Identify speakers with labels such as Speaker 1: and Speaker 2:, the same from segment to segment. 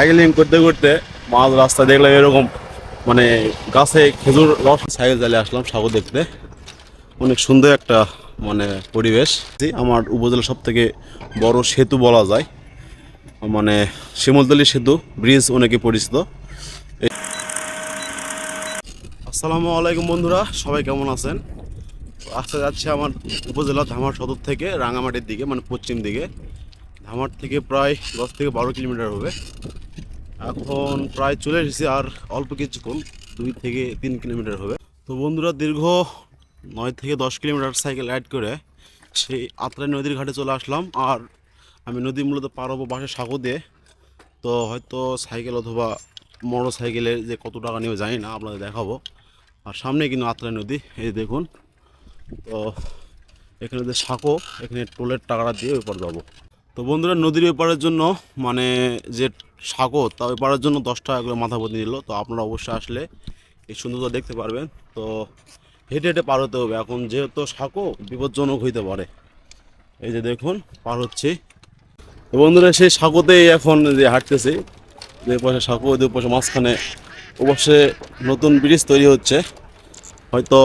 Speaker 1: Cycling করতে করতে মাঝ রাস্তা দেখলাম এরকম মানে গাছে খেজুর রস। সাইকেল চালিয়ে আসলাম সাগর দেখতে। অনেক সুন্দর একটা মানে পরিবেশ। আমার উপজেলা সব থেকে বড় সেতু বলা যায়। মানে শিমলতলি সেতু, ব্রিজ অনেকে পরিচিত। আসসালামু আলাইকুম বন্ধুরা, সবাই কেমন আছেন? আজকে যাচ্ছে আমার উপজেলা ধামার সদর থেকে রাঙামাটির দিকে মানে পশ্চিম দিকে। ধামার থেকে প্রায় দশ থেকে বারো কিলোমিটার হবে। এখন প্রায় চলে এসেছি আর অল্প কিছুক্ষণ, দুই থেকে তিন কিলোমিটার হবে। তো বন্ধুরা, দীর্ঘ নয় থেকে দশ কিলোমিটার সাইকেল রাইড করে সেই আত্রাই নদীর ঘাটে চলে আসলাম। আর আমি নদী মূলত পার হব বাসে সাঁকো দিয়ে। তো হয়তো সাইকেল অথবা মোটর সাইকেলের যে কত টাকা নেবে জানি না, আপনাদের দেখাবো। আর সামনে কিন্তু আত্রাই নদী, এই দেখুন। তো এখানে যে সাঁকো, এখানে টোলের টাকাটা দিয়ে ওপর যাব। তো বন্ধুরা, নদীর ওপারের জন্য মানে যে সাঁকো তা ওই পারের জন্য দশ টাকা করে মাথা প্রতি নিল। তো আপনারা অবশ্যই আসলে এই সৌন্দর্য দেখতে পারবেন। তো হেঁটে হেঁটে পার হতে হবে। এখন যেহেতু সাঁকো বিপজ্জনক হইতে পারে। এই যে দেখুন, পার হচ্ছে। তো বন্ধুরা, সেই সাঁকোতেই এখন যে হাঁটতেছি যে পাশে সাঁকো দুই পাশে মাঝখানে অবশ্যই নতুন ব্রিজ তৈরি হচ্ছে। হয়তো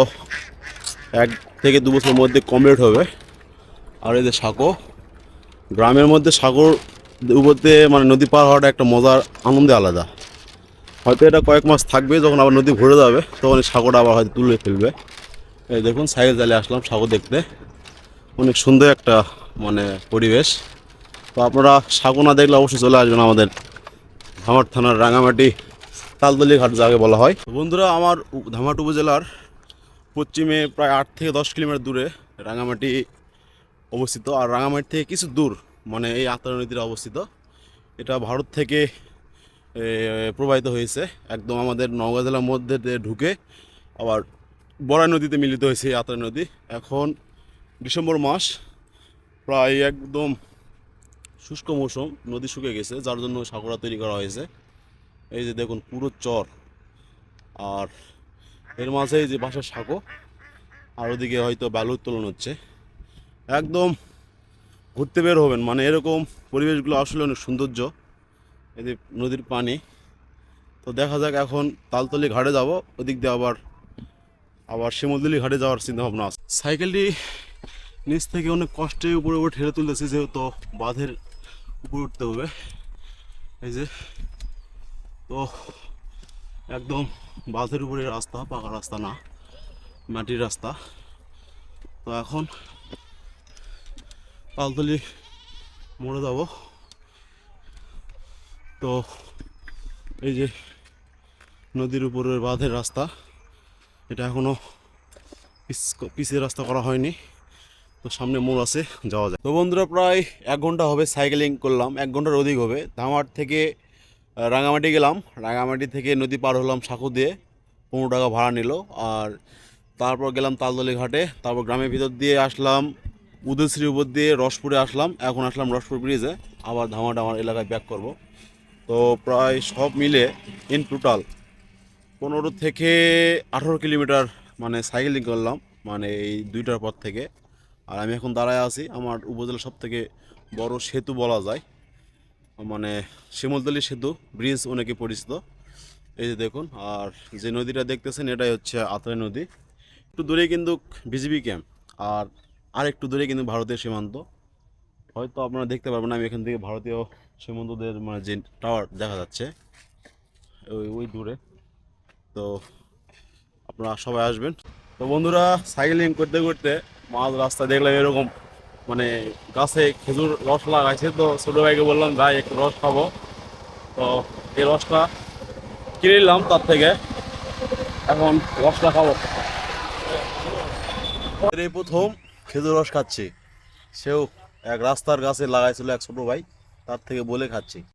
Speaker 1: এক থেকে দু বছরের মধ্যে কমপ্লিট হবে। আর এই যে সাঁকো গ্রামের মধ্যে সাগর উপর দিয়ে মানে নদী পার হওয়াটা একটা মজার আনন্দে আলাদা। হয়তো এটা কয়েক মাস থাকবে, যখন আবার নদী ভরে যাবে, তখন এই সাগরটা আবার হয়তো তুলে ফেলবে। এই দেখুন সাইকেল চালিয়ে আসলাম সাগর দেখতে। অনেক সুন্দর একটা মানে পরিবেশ। তো আপনারা সাগর না দেখলে অবশ্যই চলে আসবেন আমাদের ধামার থানার রাঙামাটি তালতলি ঘাট, যাকে বলা হয়। বন্ধুরা, আমার ধামাট উপজেলার পশ্চিমে প্রায় আট থেকে দশ কিলোমিটার দূরে রাঙামাটি অবস্থিত আর রাঙামাটি থেকে কিছু দূর মানে এই আত্রা নদীর অবস্থিত। এটা ভারত থেকে প্রবাহিত হয়েছে। একদম আমাদের নওগাঁ জেলার মধ্যে ঢুকে আবার বড়াই নদীতে মিলিত হয়েছে এই আত্রা নদী। এখন ডিসেম্বর মাস, প্রায় একদম শুষ্ক মৌসুম, নদী শুকে গেছে, যার জন্য সাঁকড়া তৈরি করা হয়েছে। এই যে দেখুন, পুরো চর। আর এর মাঝে এই যে বাসার সাঁকো, আর ওদিকে হয়তো বালু উত্তোলন হচ্ছে। একদম ঘুরতে বের হবেন। মানে এরকম পরিবেশগুলো আসলে অনেক সৌন্দর্য। যে নদীর পানি। তো দেখা যাক এখন তালতলি ঘাটে যাব। ওদিক দিয়ে আবার আবার শিমলদলি ঘাটে যাওয়ার চিন্তা ভাবনা আছে। সাইকেলটি নিচ থেকে অনেক কষ্টে উপরে উপরে ঠেলে তুলতেছে, যেহেতু বাঁধের উপরে উঠতে হবে। এই যে, তো একদম বাঁধের উপরে রাস্তা, পাকা রাস্তা না, মাটির রাস্তা। তো এখন তালতলি মোড়ে যাব। তো এই যে নদীর উপরের বাঁধের রাস্তা, এটা এখনও পিস- পিচের রাস্তা করা হয়নি। তো সামনে মোড় আছে, যাওয়া যায় তো বন্ধুরা, প্রায় এক ঘণ্টা হবে সাইকেলিং করলাম, এক ঘণ্টার অধিক হবে। ধামার থেকে রাঙামাটি গেলাম, রাঙামাটি থেকে নদী পার হলাম সাঁকু দিয়ে, পনেরো টাকা ভাড়া নিল। আর তারপর গেলাম তালতলি ঘাটে, তারপর গ্রামের ভিতর দিয়ে আসলাম উদয়শ্রী উপর দিয়ে রসপুরে আসলাম, এখন আসলাম রসপুর ব্রিজে আবার ধামাটা আমার এলাকায় ব্যাক করব। তো প্রায় সব মিলে ইন টোটাল পনেরো থেকে আঠারো কিলোমিটার মানে সাইকেলিং করলাম মানে এই দুইটার পর থেকে। আর আমি এখন দাঁড়ায় আছি আমার উপজেলার সব থেকে বড় সেতু বলা যায় মানে শিমলতলি সেতু ব্রিজ অনেকে পরিচিত। এই যে দেখুন, আর যে নদীটা দেখতেছেন এটাই হচ্ছে আত্রাই নদী। একটু দূরে কিন্তু বিজিবি ক্যাম্প আর আর একটু দূরে কিন্তু ভারতীয় সীমান্ত। হয়তো আপনারা দেখতে পারবেন, আমি এখান থেকে ভারতীয় সীমান্তদের মানে যে টাওয়ার দেখা যাচ্ছে, ওই ওই দূরে। তো আপনারা সবাই আসবেন। তো বন্ধুরা সাইকেলিং করতে করতে মাঝ রাস্তা দেখলাম এরকম মানে গাছে খেজুর রস লাগাইছে তো, ছোটো ভাইকে বললাম, ভাই, একটু রস খাব। তো এই রসটা কিনে নিলাম তার থেকে। এখন রসটা খাব। এই প্রথম খেজুর রস খাচ্ছে। সেও এক রাস্তার গাছে লাগাইছিল এক ছোটো ভাই, তার থেকে বলে খাচ্ছি।